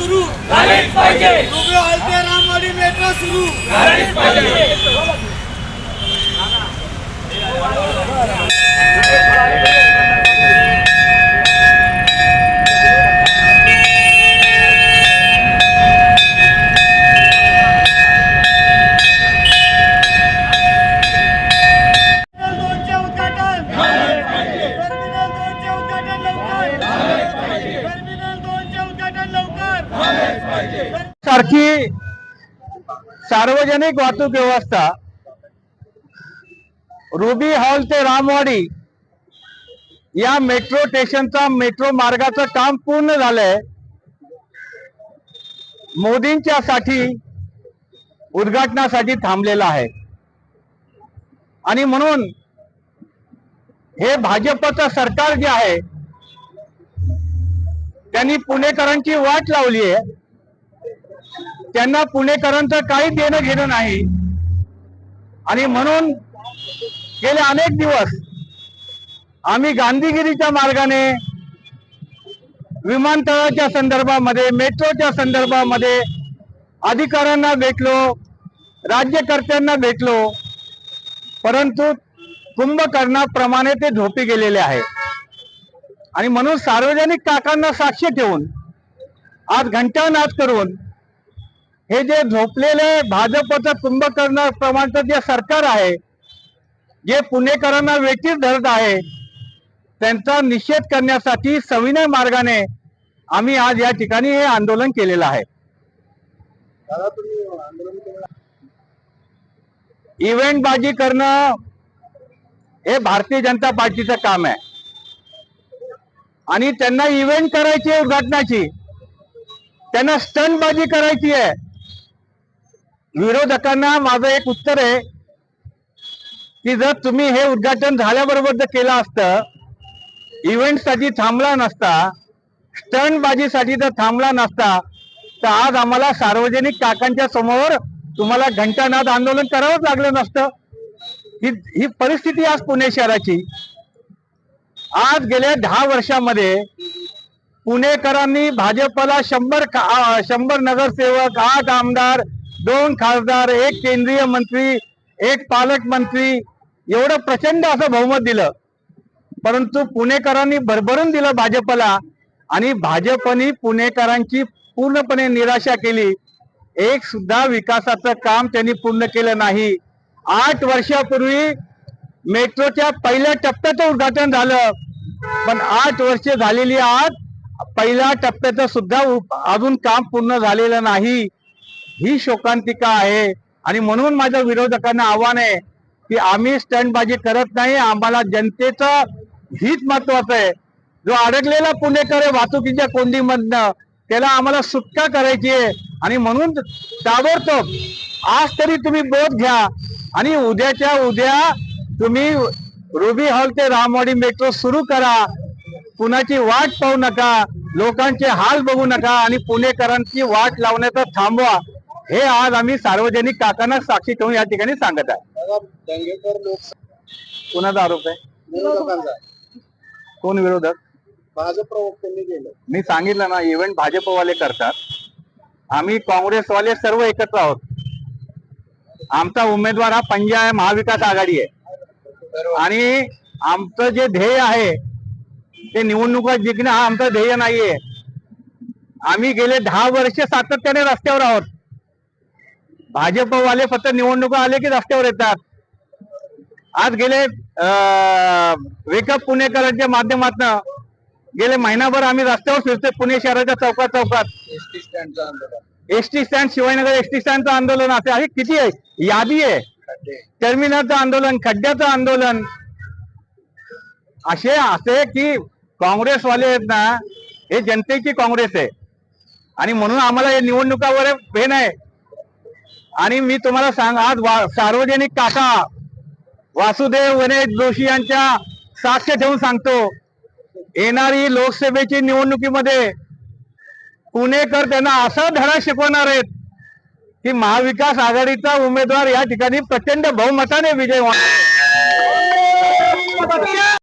सुरू. झालीच पाहिजे. रामवाडी मेट्रो सुरू. झालीच पाहिजे. सारखी सार्वजनिक वाहतूक व्यवस्था. रुबी हॉल ते रामवाडी या मेट्रो स्टेशनचा मेट्रो मार्गाचं काम पूर्ण झालंय. मोदींच्या साठी उद्घाटनासाठी थांबलेला आहे. आणि म्हणून हे भाजपचं सरकार जे आहे त्यांनी पुणेकरांची वाट लावली आहे त्यांना पुणेकरांचं काही देणं घेणं नाही. आणि म्हणून गेले अनेक दिवस आम्ही गांधीगिरीच्या मार्गाने विमानतळाच्या संदर्भामध्ये मेट्रोच्या संदर्भामध्ये अधिकाऱ्यांना भेटलो राज्यकर्त्यांना भेटलो परंतु कुंभकर्णाप्रमाणे ते झोपी गेलेले आहे. आणि म्हणून सार्वजनिक काकांना साक्ष ठेवून आज घंटानाद करून हे जे झोपलेले भाजपचं कुंभकर्ण प्रमाणचं जे सरकार आहे जे पुणेकरांना वेठीस धरत आहे त्यांचा निषेध करण्यासाठी सविनय मार्गाने आम्ही आज या ठिकाणी हे आंदोलन केलेलं आहे. इव्हेंट बाजी करणं हे भारतीय जनता पार्टीचं काम आहे. आणि त्यांना इव्हेंट करायची आहे उद्घाटनाची. त्यांना स्टंटबाजी करायची आहे. विरोधकांना माझं एक उत्तर आहे की जर तुम्ही हे उद्घाटन झाल्याबरोबर जर केलं असतं इव्हेंटसाठी थांबला नसता स्टंटबाजीसाठी जर थांबला नसता तर आज आम्हाला सार्वजनिक काकांच्या समोर तुम्हाला घंटानाद आंदोलन करावंच लागलं नसतं. ही ही परिस्थिती आज पुणे शहराची. आज गेल्या दहा वर्षामध्ये पुणेकरांनी भाजपला शंभर शंभर नगरसेवक आठ आमदार दोन खासदार एक केंद्रीय मंत्री एक पालकमंत्री एवढं प्रचंड असं बहुमत दिलं. परंतु पुणेकरांनी भरभरून दिलं भाजपला आणि भाजपने पुणेकरांची पूर्णपणे निराशा केली. एक सुद्धा विकासाचं काम त्यांनी पूर्ण केलं नाही. आठ वर्षापूर्वी मेट्रोच्या पहिल्या टप्प्याचं उद्घाटन झालं. पण आठ वर्ष झालेली आज पहिल्या टप्प्याचं सुद्धा अजून काम पूर्ण झालेलं नाही. ही शोकांतिका आहे. आणि म्हणून माझ्या विरोधकांना आव्हान आहे की आम्ही स्टंटबाजी करत नाही आम्हाला जनतेचं हित महत्वाचं आहे. जो अडकलेला पुणेकर आहे वाहतुकीच्या कोंडीमधनं त्याला आम्हाला सुटका करायची आहे. आणि म्हणून ताबडतोब आज तरी तुम्ही बोध घ्या. आणि उद्याच्या उद्या तुम्ही रुबी हॉल ते रामवाडी मेट्रो सुरू करा. कुणाची वाट पाहू नका. लोकांचे हाल बघू नका. आणि पुणेकरांची वाट लावण्याचं थांबवा. हे आज आम्ही सार्वजनिक काकांना साक्षी ठेवून या ठिकाणी सांगत आहे. दंगेकर लोक कुणाचा आरोप आहे? विरोधकांचा. कोण विरोधक? भाजप प्रवक्त्यांनी केलं. मी सांगितलं ना इव्हेंट भाजपवाले करतात. आम्ही काँग्रेसवाले सर्व एकत्र आहोत. आमचा उमेदवार हा पंजा आहे महाविकास आघाडी आहे. आणि आमचं जे ध्येय आहे ते निवडणुका जिंकणं हा आमचं ध्येय नाहीये. आम्ही गेले दहा वर्ष सातत्याने रस्त्यावर आहोत. भाजपवाले फक्त निवडणुका आले की रस्त्यावर येतात. आज गेले वेकअप पुणेकरांच्या माध्यमातून गेले महिनाभर आम्ही रस्त्यावर फिरतोय पुणे शहराच्या चौकात चौकात. एसटी स्टँड शिवाजीनगर एसटी स्टँडचं आंदोलन असे आहे. किती आहे? यादी आहे. टर्मिनलचं आंदोलन खड्ड्याचं आंदोलन. असे असे की काँग्रेसवाले आहेत ना हे जनतेची काँग्रेस आहे. आणि म्हणून आम्हाला हे निवडणुकावर हे नाही. आणि मी तुम्हाला सांग आज सार्वजनिक काका वासुदेव गणेश जोशी यांच्या साक्ष ठेवून सांगतो येणारी लोकसभेची निवडणुकीमध्ये पुणेकर त्यांना असा धडा शिकवणार आहेत की महाविकास आघाडीचा उमेदवार या ठिकाणी प्रचंड बहुमताने विजय होणार